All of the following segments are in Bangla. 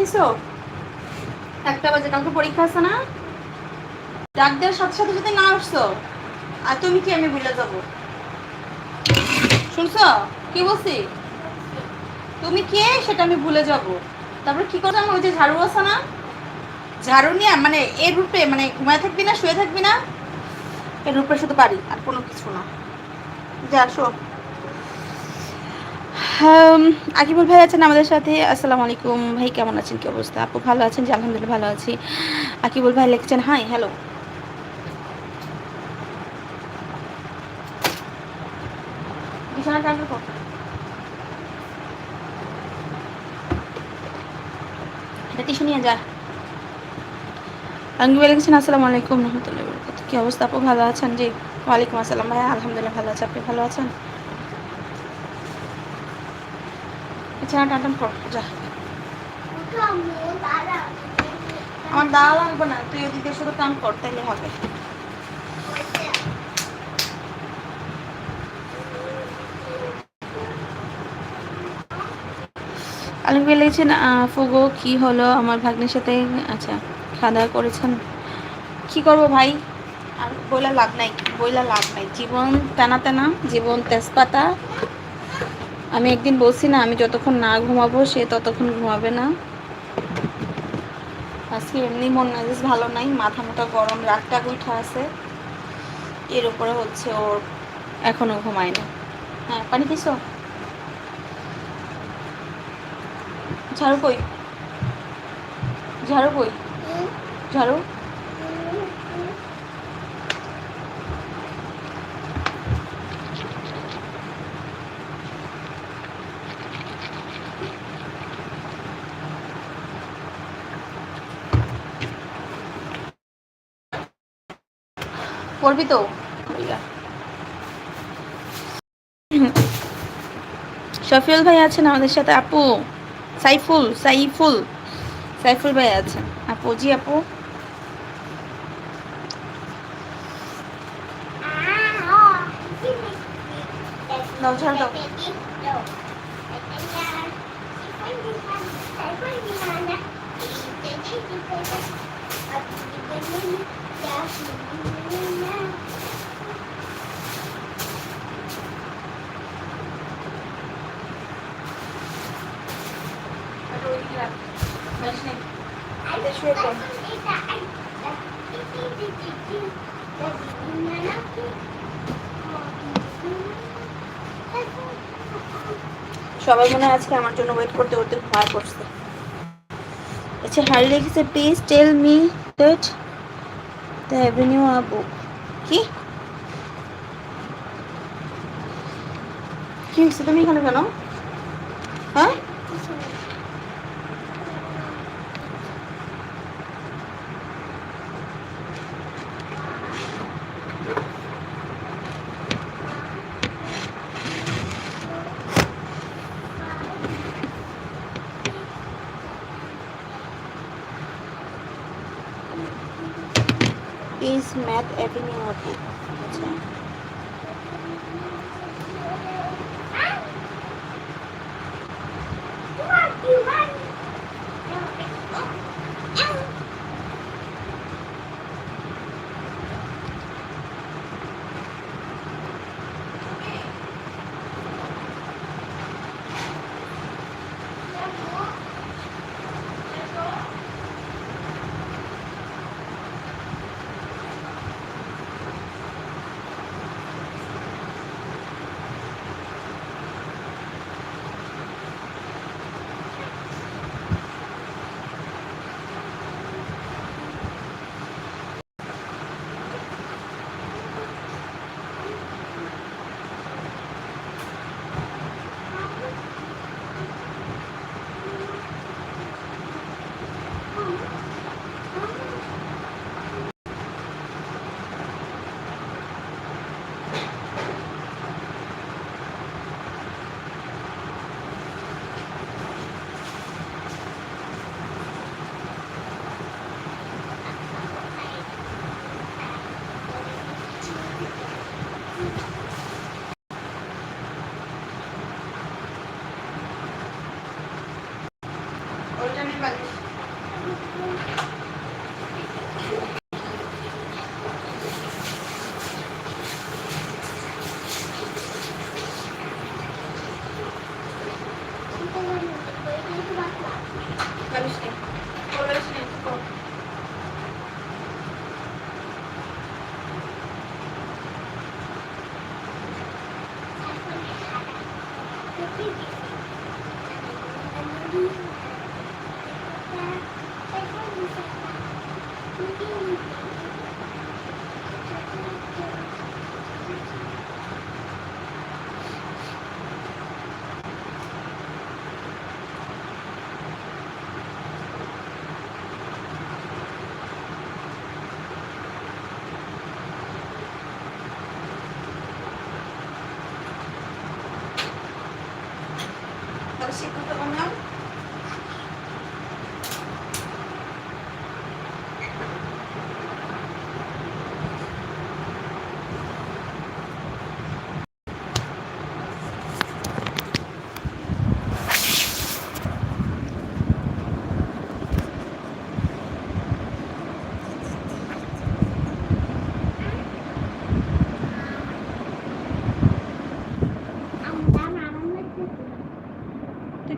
খেয়েছো একটা বাজে, কালকে পরীক্ষা আছে না? ডাক দেওয়ার সাথে সাথে যদি না আসছো, আর তুমি কি আমি ভুলে যাব? শুনছো? কি বলছি? তুমি কে সেটা আমি ভুলে যাব। তারপরে কি করতাম ওই যে ঝাড়ু আছে না? ঝাড়ু নিয়ে মানে এর রূপে মানে ঘুমায় থাকবি না, শুয়ে থাকবি না? এর রূপে শুধু পারি আর কোনো কিছু না। যা আসো আকিবুল ভাই আছেন আমাদের সাথে। আসসালামু আলাইকুম। ভাই, কেমন আছেন? কি অবস্থা? আপু ভালো আছেন? যে আলহামদুলিল্লাহ ভালো আছি। আকিবুল ভাই লিখছেন, হাই, হ্যালো। বিছানা যা। আসসালামু আলাইকুম রহমতুল্লাহ কি অবস্থা আপু? ভালো আছেন? জি। ওয়ালাইকুম আসসালাম ভাই আলহামদুলিল্লাহ ভালো আছে। আপনি ভালো আছেন? বিছানা টান টান কর যা। আমার দাওয়া লাগবে না তুই ওদিকে শুধু কাম কর তাইলে হবে। ফুগো কি হলো আমার ভাগ্নের সাথে? আচ্ছা খাওয়া দাওয়া করেছেন? কি করব ভাই? আর বইলা লাভ নাই বইলা লাভ নাই। জীবন টানা টানা জীবন তেজপাতা আমি একদিন বলছি না, আমি যতক্ষণ না ঘুমাবো, সে ততক্ষণ ঘুমাবে না। আজকে এমনি মন মেজাজ ভালো নাই, মাথা মোটা গরম রাগটা উঠা আছে। এর উপরে হচ্ছে ওর এখনও ঘুমায় না। হ্যাঁ পানি দিছো ঝাড়ু কই? ঝাড়ু কই? ঝাড়ু? করবি তো? শফিউল ভাই আছেন আমাদের সাথে, আপু। সাইফুল সাইফুল। সাইফুল ভাই আছেন। আপু, জি আপু। দাও দাও শুয়ে পড় সবাই মনে হয় আজকে আমার জন্য ওয়েট করতে করতে ভয় করছে আচ্ছা হারি লিখেছে please tell me that the avenue are book কি? কি হয়েছে তুমি এখানে কেন? হ্যাঁ?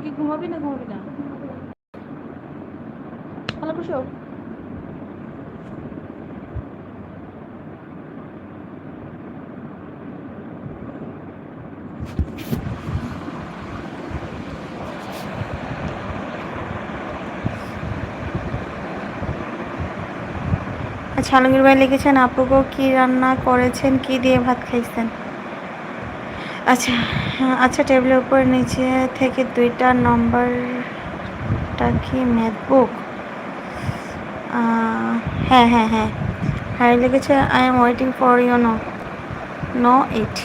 কি ঘুমাবি না ঘুমাবি না? ভালো শোও। আচ্ছা আলমগীর ভাই লিখেছেন আপুগো কি রান্না করেছেন? কি দিয়ে ভাত খাইছেন? আচ্ছা আচ্ছা টেবিলের উপর নিচে থেকে দুইটা নম্বরটা কি ম্যাথ বুক হ্যাঁ হ্যাঁ হ্যাঁ। হ্যাঁ লিখেছে I am waiting for you no no it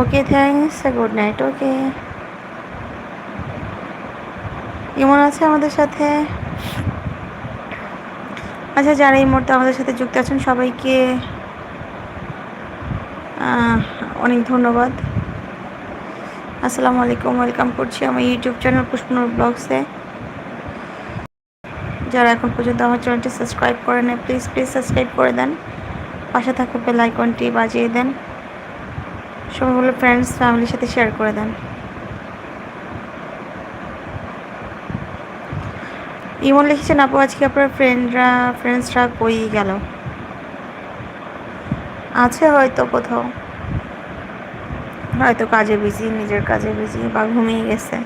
okay thanks good night okay কেমন আছে আমাদের সাথে? আচ্ছা যারা এই মুহূর্তে আমাদের সাথে যুক্ত আছেন সবাইকে অনেক ধন্যবাদ। আসসালামু আলাইকুম, ওয়েলকাম করছি আমার ইউটিউব চ্যানেল পুষ্পনুর ব্লগসে। যারা এখন পর্যন্ত আমার চ্যানেলটি সাবস্ক্রাইব করে নেয় প্লিজ প্লিজ সাবস্ক্রাইব করে দেন। পাশে থাকা বেল আইকনটি বাজিয়ে দেন। সবগুলো ফ্রেন্ডস ফ্যামিলির সাথে শেয়ার করে দেন। ইমন লিখেছেন, আপু, আজকে আপনার ফ্রেন্ডরা ফ্রেন্ডসরা কই গেল? আছে হয়তো কোথাও। হয়তো কাজে বিজি নিজের কাজে বিজি বা ঘুমিয়ে গেছে।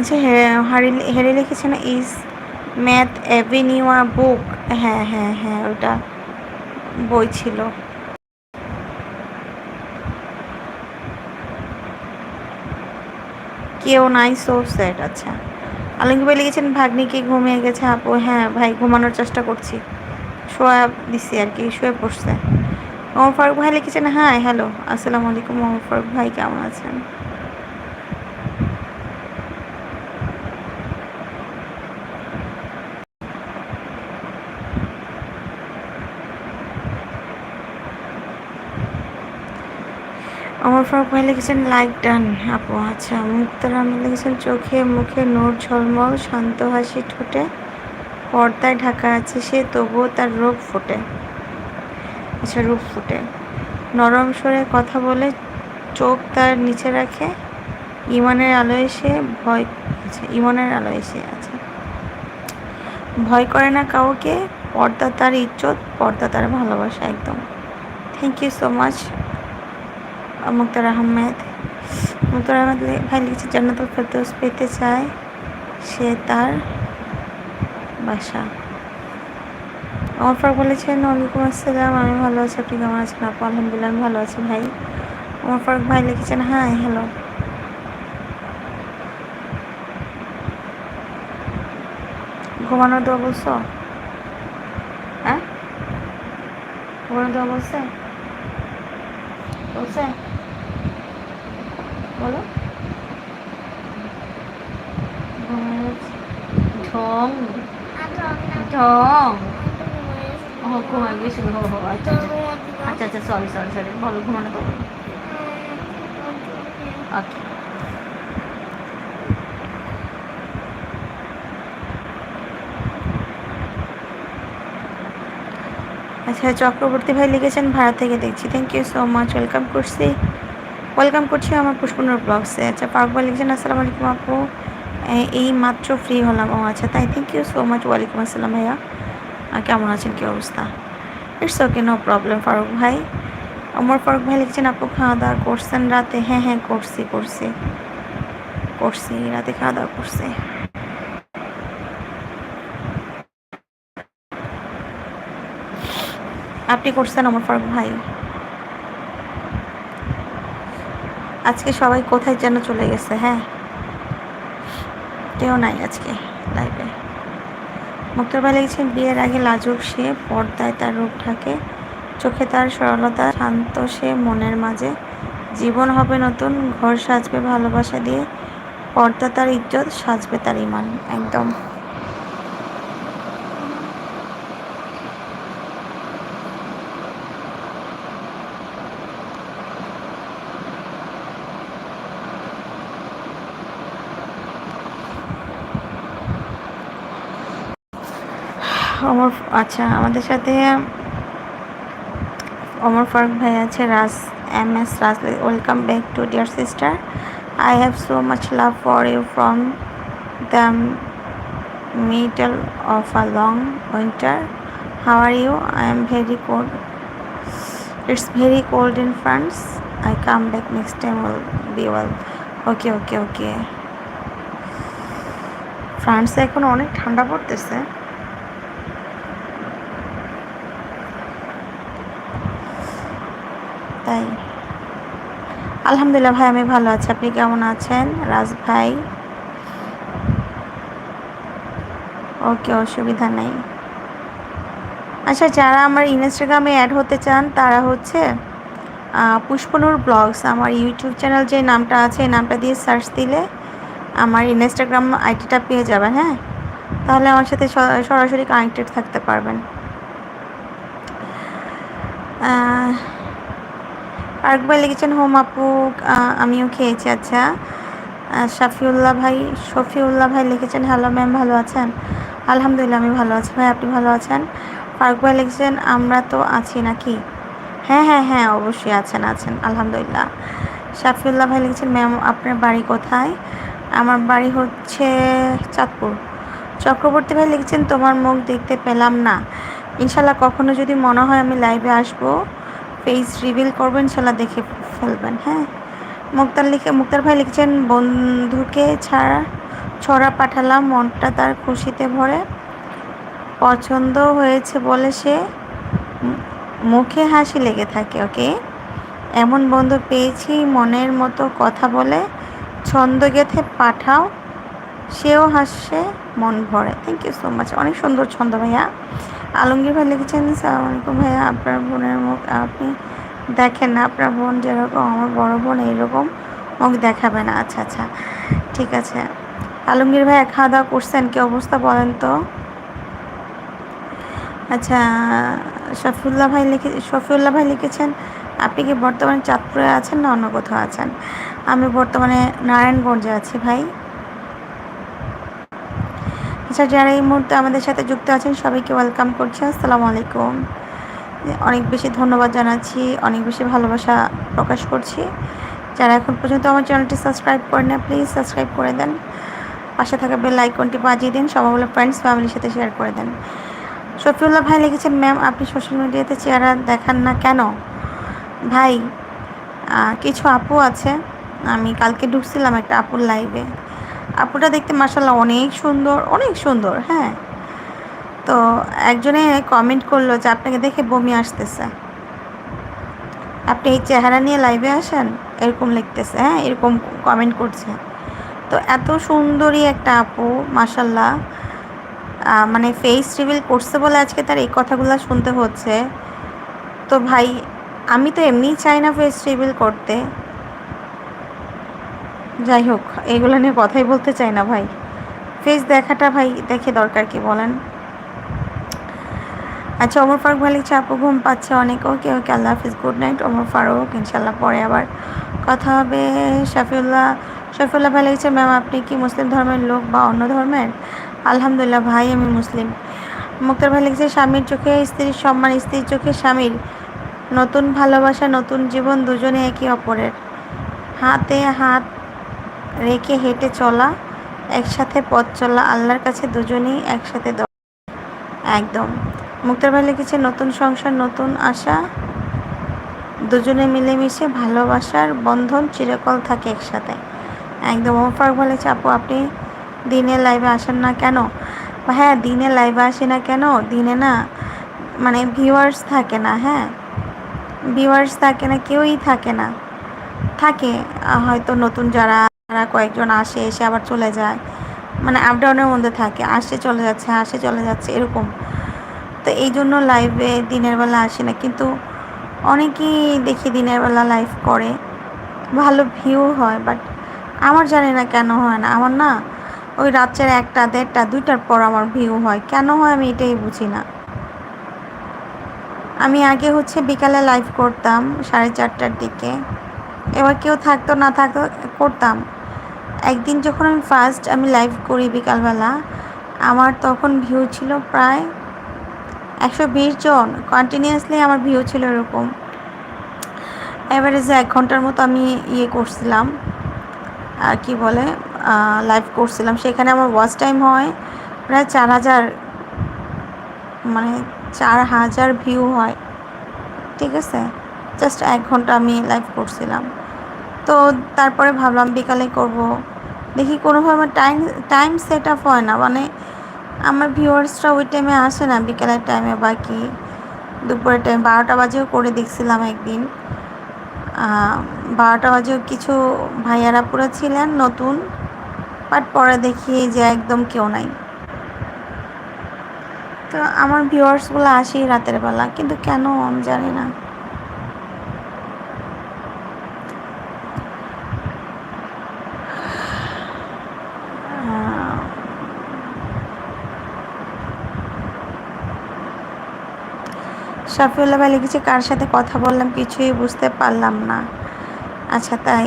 আচ্ছা হ্যাঁ হারি, হেরে লিখেছেন ইজ ম্যাথ অ্যাভিনিউ বুক। হ্যাঁ হ্যাঁ হ্যাঁ ওটা বই ছিল। কেউ নাই সো স্যাড আচ্ছা। আলঙ্গি ভাই লিখেছেন ভাগ্নিকে ঘুমিয়ে গেছে আপু? হ্যাঁ ভাই, ঘুমানোর চেষ্টা করছি। শোয়া দিছি আর কি, শুয়ে পড়ছে। মোহাম্মদ ফারুক ভাই লিখেছেন হ্যাঁ হ্যালো, আসসালামু আলাইকুম মোহাম্মদ ফারুক ভাই, কেমন আছেন? আমার ফারুক ভাই লিখেছেন লাইক ডান আপু আচ্ছা মুক্তার আমি লিখেছেন চোখে মুখে নোট ঝলমল, শান্ত হাসি ঠোঁটে, পর্দায় ঢাকা আছে সে, তবুও তার রূপ ফোটে। আচ্ছা রূপ ফুটে। নরম স্বরে কথা বলে চোখ তার নিচে রাখে, ইমানের আলো এসে ভয় আচ্ছা ইমানের আলো এসে আছে ভয় করে না কাউকে, পর্দা তার ইজ্জত, পর্দা তার ভালোবাসা, একদম। Thank you so much Muktar Ahmed. Muktar Ahmed ভাই লিখেছে, জান্নাতুল ফেরদৌস পেতে চায় সে তার বাসা। আমার ফারুক বলেছেন, ওয়ালাইকুম আসসালাম, আমি ভালো আছি, আপনি কেমন আছেন? আপু, আলহামদুলিল্লাহ, আমি ভালো আছি ভাই। আমার ফারুক ভাই লিখেছেন হ্যাঁ হ্যালো। ঘুমানো দেওয়া বলছো? হ্যাঁ? ঘুমানো দেওয়া বলছে? বলছে? বলো। ঢং। ঢং। ও ঘুমাই গেছিল আচ্ছা আচ্ছা। আচ্ছা সরি সরি সরি বলো, ঘুমানো তো ওকে আচ্ছা চক্রবর্তী ভাই লিখেছেন, ভারত থেকে দেখছি। Thank you so much welcome করছি ওয়েলকাম করছি আমার পুষ্পনুর ব্লগসে আচ্ছা পাকবা লিখেছেন, আসসালামু আলাইকুম আপু। এই মাত্র ফ্রি হলাম। ও আচ্ছা তাই থ্যাংক ইউ সো মাচ ওয়ালাইকুম আসসালাম ভাইয়া। কেমন আছেন, কী অবস্থা? It's okay no problem Faruk ভাই। অমর ফারুক ভাই লিখছেন, আপু, খাওয়া দাওয়া করছেন রাতে? হ্যাঁ হ্যাঁ করছি করছি। করছি, রাতে খাওয়া দাওয়া করছি। আপনি করছেন, অমর ফারুক ভাই? আজকে সবাই কোথায় যেন চলে গেছে হ্যাঁ? কেউ নাই আজকে লাইভে মুক্তর ভাই লিখছেন, বিয়ের আগে লাজুক সে, পর্দায় তার রূপ ঢাকে, চোখে তার সরলতা, শান্ত সে, মনের মাঝে। জীবন হবে নতুন, ঘর সাজবে ভালোবাসা দিয়ে, পর্দা তার ইজ্জত, সাজবে তার ইমান, একদম অমর আচ্ছা আমাদের সাথে অমর ফারুক ভাই আছে, Raj, M S Raj welcome back to dear sister I have so much love for you from the middle of a long winter how are you I am very cold it's very cold in France I come back next time will be well okay okay okay ফ্রান্সে এখন অনেক ঠান্ডা পড়তেছে। তাই? আলহামদুলিল্লাহ ভাই, আমি ভালো আছি। আপনি কেমন আছেন? রাজ ভাই? ওকে, অসুবিধা নেই। আচ্ছা যারা আমার ইনস্টাগ্রামে অ্যাড হতে চান, তারা হচ্ছে পুষ্পনুর ব্লগস। আমার ইউটিউব চ্যানেল যে নামটা আছে, এই নামটা দিয়ে সার্চ দিলে আমার ইনস্টাগ্রাম আইডিটা পেয়ে যাবেন হ্যাঁ? তাহলে আমার সাথে সরাসরি কানেক্টেড থাকতে পারবেন। আরেকবার লিখেছেন, হোম আপু আমিও খেয়েছি। আচ্ছা শাফিউল্লাহ ভাই, শফিউল্লাহ ভাই লিখেছেন, হ্যালো ম্যাম, ভালো আছেন? আলহামদুলিল্লাহ, আমি ভালো আছি। ভাই, আপনি ভালো আছেন? ফারুক ভাই লিখেছেন, আমরা তো আছি নাকি? হ্যাঁ হ্যাঁ হ্যাঁ অবশ্যই আছেন আছেন, আলহামদুলিল্লাহ। শাফিউল্লাহ ভাই লিখেছেন, ম্যাম, আপনার বাড়ি কোথায়? আমার বাড়ি হচ্ছে চাঁদপুর। চক্রবর্তী ভাই লিখেছেন, তোমার মুখ দেখতে পেলাম না। ইনশাল্লাহ কখনো যদি মনে হয় আমি লাইভে আসব পেজ রিভিল করবেন সেটা দেখে ফেলবেন হ্যাঁ? মুক্তার লিখে, মুক্তার ভাই লিখছেন, বন্ধুকে ছাড়া ছড়া পাঠালাম, মনটা তার খুশিতে ভরে। পছন্দ হয়েছে বলে সে মুখে হাসি লেগে থাকে, ওকে? এমন বন্ধু পেয়েছি, মনের মতো কথা বলে, ছন্দ গেথে পাঠাও, সেও হাসছে মন ভরে। থ্যাংক ইউ সো মাচ অনেক সুন্দর ছন্দ ভাইয়া। আলমগীর ভাই লিখেছেন, সালাম আলাইকুম ভাইয়া, আপনার বোনের মুখ আপনি দেখেন না, আপনার বোন যেরকম, আমার বড় বোন এইরকম মুখ দেখাবে না। আচ্ছা আচ্ছা ঠিক আছে। আলমগীর ভাই খাওয়া দাওয়া করছেন, কি অবস্থা বলেন তো? আচ্ছা শফিউল্লাহ ভাই লিখে, শফিউল্লাহ ভাই লিখেছেন, আপনি কি বর্তমানে চাঁদপুরে আছেন না অন্য কোথাও আছেন? আমি বর্তমানে নারায়ণগঞ্জে আছি ভাই। আচ্ছা যারা এই মুহূর্তে আমাদের সাথে যুক্ত আছেন, সবাইকে ওয়েলকাম করছি। আসসালামু আলাইকুম। অনেক বেশি ধন্যবাদ জানাচ্ছি, অনেক বেশি ভালোবাসা প্রকাশ করছি। যারা এখন পর্যন্ত আমার চ্যানেলটি সাবস্ক্রাইব করেন না প্লিজ সাবস্ক্রাইব করে দেন। পাশে থাকা বেল আইকনটি বাজিয়ে দিন, সবাই বলে ফ্রেন্ডস ফ্যামিলির সাথে শেয়ার করে দেন। শফিউল্লাহ ভাই লিখেছেন ম্যাম আপনি সোশ্যাল মিডিয়াতে চেহারা দেখান না কেন? ভাই কিছু আপু আছে, আমি কালকে ঢুকছিলাম একটা আপুর লাইভে আপুটা দেখতে মাসাল্লাহ অনেক সুন্দর অনেক সুন্দর হ্যাঁ। তো একজনে কমেন্ট করল যে আপনাকে দেখে বমি আসতেছে। আপনি এই চেহারা নিয়ে লাইভে আসেন, এরকম লিখতেছে হ্যাঁ এরকম কমেন্ট করছে। তো এত সুন্দরী একটা আপু মাসাল্লাহ মানে ফেস রিভিল করছে বলে আজকে তার এই কথাগুলো শুনতে হচ্ছে। তো ভাই, আমি তো এমনিই চাই না ফেস রিভিল করতে। যাই হোক, এগুলো নিয়ে কথাই বলতে চাই না ভাই। ফেস দেখাটা ভাই, দেখে দরকার কি বলেন? আচ্ছা অমর ফারুক ভাই লিখছে আপু ঘুম পাচ্ছে অনেক। ওকে ওকে, আল্লাহ হাফিজ। Good night Omar Faruk. ইনশাল্লাহ পরে আবার কথা হবে। শাফিউল্লাহ, শফিউল্লাহ ভাই লিখছে ম্যাম আপনি কি মুসলিম ধর্মের লোক বা অন্য ধর্মের? আলহামদুলিল্লাহ ভাই, আমি মুসলিম। মুক্তার ভাই লিখছে, স্বামীর চোখে স্ত্রীর সম্মান, স্ত্রীর চোখে স্বামীর। নতুন ভালোবাসা, নতুন জীবন, দুজনে একে অপরের। হাতে হাত রেখে হেঁটে চলা, একসাথে পথ চলা, আল্লাহর কাছে দুজনেই একসাথে একদম। মুক্তার ভাই লিখেছে, নতুন সংসার, নতুন আশা। দুজনে মিলেমিশে ভালোবাসার বন্ধন চিরকল থাকে একসাথে। একদম। ওফার বলেছে আপু, আপনি দিনে লাইভে আসেন না কেন? হ্যাঁ দিনে লাইভে আসি না কেন? দিনে না মানে ভিউয়ার্স থাকে না হ্যাঁ। ভিউয়ার্স থাকে না, কেউই থাকে না। থাকে, হয়তো নতুন যারা যারা কয়েকজন আসে, এসে আবার চলে যায়। মানে আপডাউনের মধ্যে থাকে আসে চলে যাচ্ছে আসে চলে যাচ্ছে, এরকম। তো এই জন্য লাইভে দিনের বেলা আসে না, কিন্তু অনেকেই দেখি দিনের বেলা লাইভ করে। ভালো ভিউ হয় বাট আমার জানি না কেন হয় না। আমার না ওই রাত্রের একটা, দেড়টা, দুইটার পর আমার ভিউ হয়। কেন হয় আমি এটাই বুঝি না। আমি আগে হচ্ছে বিকালে লাইভ করতাম, সাড়ে চারটার দিকে। এবার কেউ থাকতো, না থাকতো, করতাম। একদিন যখন আমি ফার্স্ট আমি লাইভ করি বিকালবেলা, আমার তখন ভিউ ছিল প্রায় একশো বিশ জন। কন্টিনিউয়াসলি আমার ভিউ ছিল এরকম। অ্যাভারেজে এক ঘণ্টার মতো আমি ইয়ে করছিলাম। আর কি বলে লাইভ করছিলাম। সেখানে আমার ওয়াচ টাইম হয় প্রায় চার হাজার মানে চার হাজার ভিউ হয়। ঠিক আছে? জাস্ট এক ঘণ্টা আমি লাইভ করছিলাম। তো তারপরে ভাবলাম বিকালে করব। দেখি কোনোভাবে আমার টাইম টাইম সেট আপ হয় না। মানে আমার ভিউয়ার্সরা ওই টাইমে আসে না, বিকালের টাইমে বা কি, দুপুরের টাইম বারোটা বাজেও করে দেখছিলাম একদিন। বারোটা বাজেও কিছু ভাইয়ারা পুরো ছিলেন, নতুন বাট পরে দেখি যে একদম কেউ নাই। তো আমার ভিউয়ার্সগুলো আসেই রাতের বেলা, কিন্তু কেন আমি জানি না। শফিউল্লাহ ভাই লিখেছে, কার সাথে কথা বললাম কিছুই বুঝতে পারলাম না। আচ্ছা তাই।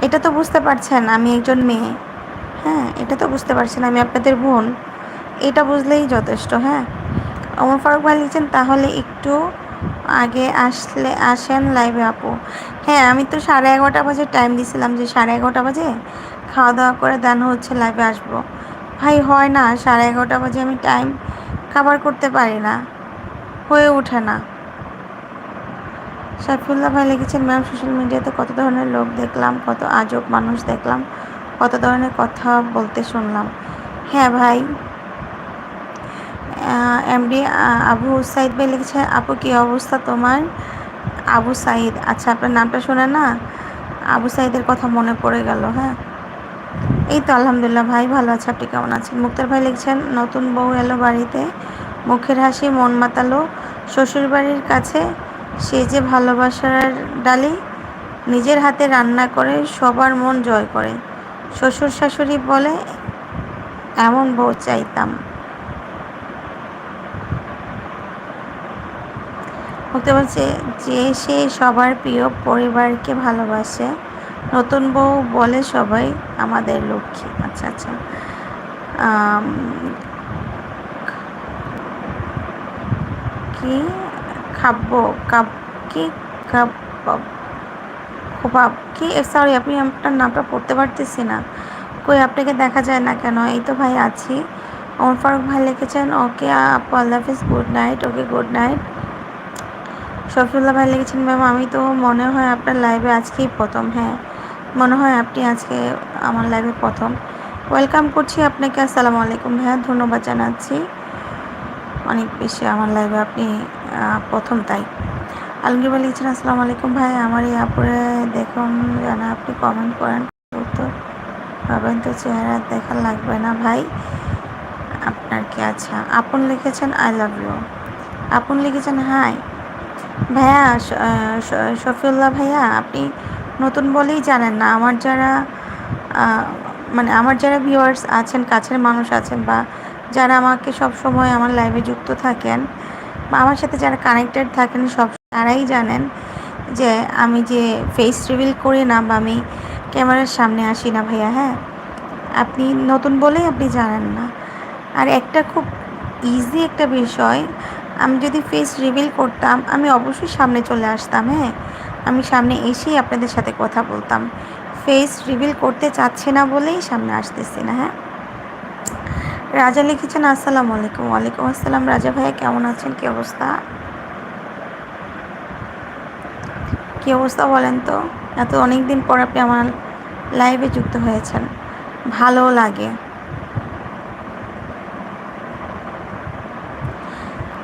এটা তো বুঝতে পারছেন, আমি একজন মেয়ে। হ্যাঁ এটা তো বুঝতে পারছেন, আমি আপনাদের বোন। এটা বুঝলেই যথেষ্ট হ্যাঁ। অমর ফারুক ভাই লিখছেন, তাহলে একটু আগে আসলে, আসেন লাইভে আপু। হ্যাঁ আমি তো সাড়ে এগারোটা বাজে টাইম দিছিলাম যে সাড়ে এগারোটা বাজে খাওয়া দাওয়া করে দেন হচ্ছে লাইভে আসব। ভাই, হয় না, সাড়ে এগারোটা বাজে আমি টাইম কাভার করতে পারি না। হয়ে ওঠে না। সাইফুল্লাহ ভাই লিখেছেন, ম্যাম, সোশ্যাল মিডিয়াতে কত ধরনের লোক দেখলাম, কত আজব মানুষ দেখলাম, কত ধরনের কথা বলতে শুনলাম। হ্যাঁ ভাই। এমডি আবু সাইদ ভাই লিখেছে, আপু, কী অবস্থা তোমার? আবু সাইদ আচ্ছা আপনার নামটা শোনে না? আবু সাইদের কথা মনে পড়ে গেল হ্যাঁ। এই তো আলহামদুলিল্লাহ ভাই, ভালো আছে, আপনি কেমন আছেন? মুক্তার ভাই লিখছেন, নতুন বউ এলো বাড়িতে, মুখের হাসি, মন মাতালো শ্বশুরবাড়ির কাছে সে যে ভালোবাসার ডালি নিজের হাতে রান্না করে সবার মন জয় করে। শ্বশুর শাশুড়ি বলে, এমন বউ চাইতাম। বলতে বলছে, যে সে সবার প্রিয় পরিবারকে ভালোবাসে, নতুন বউ বলে সবাই আমাদের লক্ষ্মী। আচ্ছা আচ্ছা। কি খাব? কাব কি কাব খোবাব কি? সরি আপনি আপনার নামটা পড়তে পারতেছি না। কই আপনাকে দেখা যায় না কেন? এই তো ভাই আছি। ওমর ফারুক ভাই লিখেছেন, ওকে, আপু, আল্লাহ হাফিজ good night okay good night Shafiullah ভাই লিখেছেন ম্যাম আমি তো মনে হয় আপনার লাইভে আজকেই প্রথম। হ্যাঁ মনে হয় আপনি আজকে আমার লাইভে প্রথম। ওয়েলকাম করছি আপনাকে, আসসালামু আলাইকুম ভাইয়া, ধন্যবাদ জানাচ্ছি। অনেক বেশি আমার লাইভে আপনি প্রথম তাই। আলমগীর লিখছেন, আসসালামু আলাইকুম ভাই, আমার এই আপরে দেখুন, জানা আপনি কমেন্ট করেন উত্তর পাবেন তো চেহারা দেখা লাগবে না ভাই? আপনার কি আচ্ছা আপন লিখেছেন আই লাভ ইউ আপন লিখেছেন হাই ভাইয়া শফিউল্লাহ ভাইয়া, আপনি নতুন বলেই জানেন না, আমার যারা মানে আমার যারা ভিউয়ার্স আছেন, কাছের মানুষ আছেন বা যারা আমাকে সব সময় আমার লাইভে যুক্ত থাকেন বা আমার সাথে যারা কানেক্টেড থাকেন সব তারাই জানেন যে আমি যে ফেস রিভিল করি না বা আমি ক্যামেরার সামনে আসি না ভাইয়া হ্যাঁ? আপনি নতুন বলেই আপনি জানেন না। আর একটা খুব ইজি একটা বিষয়, আমি যদি ফেস রিভিল করতাম, আমি অবশ্যই সামনে চলে আসতাম হ্যাঁ? আমি সামনে এসেই আপনাদের সাথে কথা বলতাম। ফেস রিভিল করতে চাচ্ছে না বলেই সামনে আসতেছি না হ্যাঁ? রাজা লিখেছেন, আসসালামু আলাইকুম। ওয়ালাইকুম আসসালাম, রাজা ভাইয়া, কেমন আছেন? কী অবস্থা? কী অবস্থা বলেন তো? এত অনেক দিন পর আপনি আমার লাইভে যুক্ত হয়েছেন। ভালো লাগে।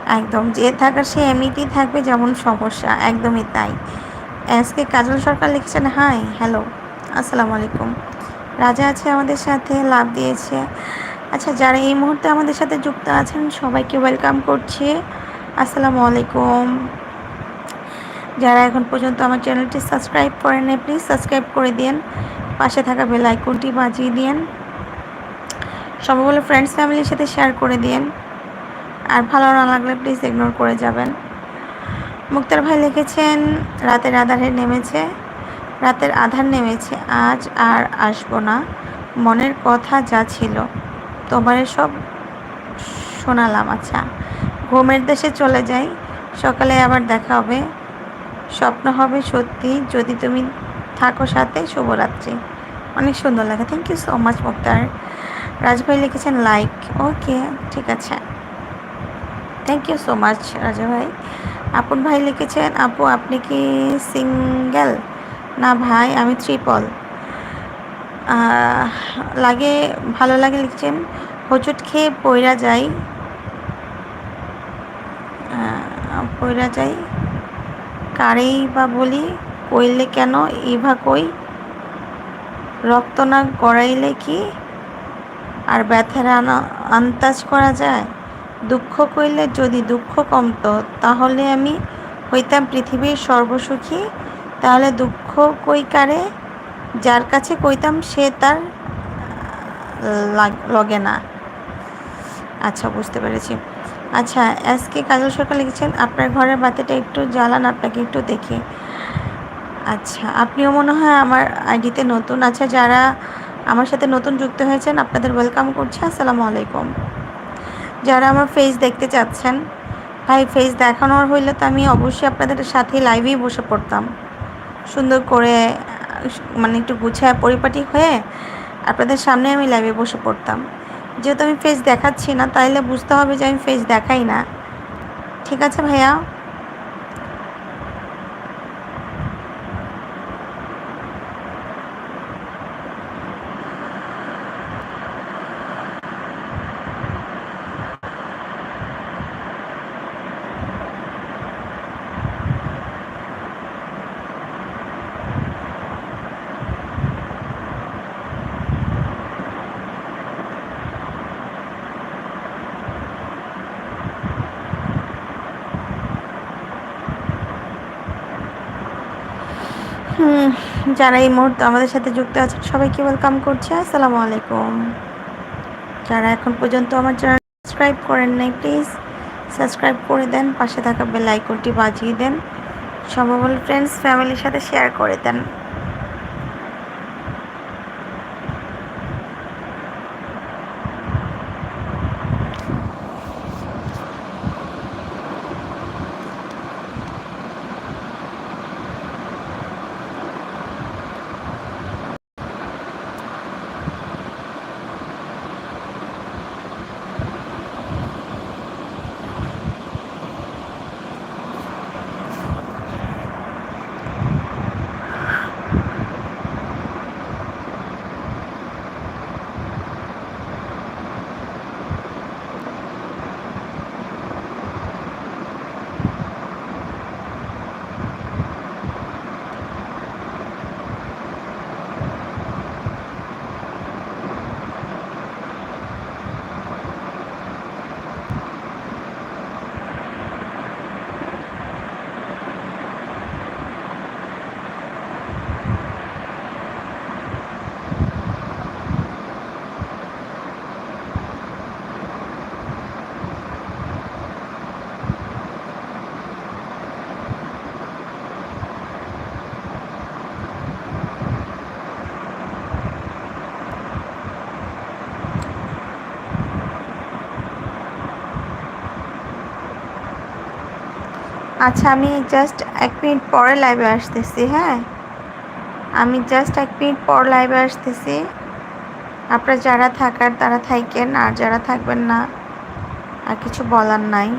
একদম, যে থাকার সে এমনিতেই থাকবে, যেমন সমস্যা। একদমই তাই। আজকে কাজল সরকার লিখেছেন, হাই, হ্যালো, আসসালামু আলাইকুম। রাজা আছে আমাদের সাথে, লাভ দিয়েছে। আচ্ছা যারা এই মুহূর্তে আমাদের সাথে যুক্ত আছেন, সবাইকে ওয়েলকাম করছি। আসসালামু আলাইকুম। যারা এখন পর্যন্ত আমার চ্যানেলটি সাবস্ক্রাইব করেন প্লিজ সাবস্ক্রাইব করে দিন পাশে থাকা বেল আইকনটি বাজিয়ে দিন সবাই বলে ফ্রেন্ডস ফ্যামিলির সাথে শেয়ার করে দিন আর ভালো না লাগলে প্লিজ ইগনোর করে যাবেন। মুক্তার ভাই লিখেছেন, রাতের আধারে নেমেছে। রাতের আধার নেমেছে, আজ আর আসব না। মনের কথা যা ছিল। তোমারে সব শোনালাম আচ্ছা। ঘুমের দেশে চলে যাই, সকালে আবার দেখা হবে। স্বপ্ন হবে সত্যি, যদি তুমি থাকো সাথে, শুভরাত্রি। অনেক সুন্দর লাগে। Thank you so much Muktar রাজভাই লিখেছেন লাইক ওকে ঠিক আছে। থ্যাংক ইউ সো মাচ রাজা ভাই আপন ভাই লিখেছেন, আপু, আপনি কি সিঙ্গেল না ভাই, আমি ট্রিপল লাগে, ভালো লাগে লিখছেন, হোঁচট খেয়ে পইরা যাই। পইরা যাই। কারেই বা বলি, কইলে কেন ইভা কই? রক্ত না গড়াইলে কি? আর ব্যথার আনা আন্তাজ করা যায়? দুঃখ কইলে যদি দুঃখ কমত, তাহলে আমি হইতাম পৃথিবীর সর্বসুখী। তাহলে দুঃখ কই কারে? যার কাছে কইতাম সে তার লগে না। আচ্ছা বুঝতে পেরেছি। আচ্ছা আজকে কাজল সরকার লিখেছেন, আপনার ঘরের বাতিটা একটু জ্বালান, আপনাকে একটু দেখি। আচ্ছা আপনিও মনে হয় আমার আইডিতে নতুন। আচ্ছা যারা আমার সাথে নতুন যুক্ত হয়েছেন, আপনাদের ওয়েলকাম করছি। আসসালামু আলাইকুম। যারা আমার ফেস দেখতে চাচ্ছেন, ভাই, ফেস দেখানোর হইলে তো আমি অবশ্যই আপনাদের সাথে লাইভেই বসে পড়তাম। সুন্দর করে মানে একটু গুছায় পরিপাটি হয়ে আপনাদের সামনে আমি লাইভে বসে পড়তাম। যেহেতু আমি ফেস দেখাচ্ছি না, তাইলে বুঝতে হবে যে আমি ফেস দেখাই না। ঠিক আছে ভাইয়া হুম যারা এই মুহূর্তে আমাদের সাথে যুক্ত আছেন, সবাইকে ওয়েলকাম করছি। আসসালামু আলাইকুম। যারা এখন পর্যন্ত আমার চ্যানেল সাবস্ক্রাইব করেন নাই প্লিজ সাবস্ক্রাইব করে দেন, পাশে থাকা বেল আইকনটি বাজিয়ে দেন। সম্ভব হলে ফ্রেন্ডস ফ্যামিলির সাথে শেয়ার করে দেন। আচ্ছা আমি জাস্ট এক মিনিট পরে লাইভে আসতেছি হ্যাঁ? আমি জাস্ট এক মিনিট পর লাইভে আসতেছি। আপনারা যারা থাকার, তারা থাকেন, আর যারা থাকবেন না, আর কিছু বলার নাই।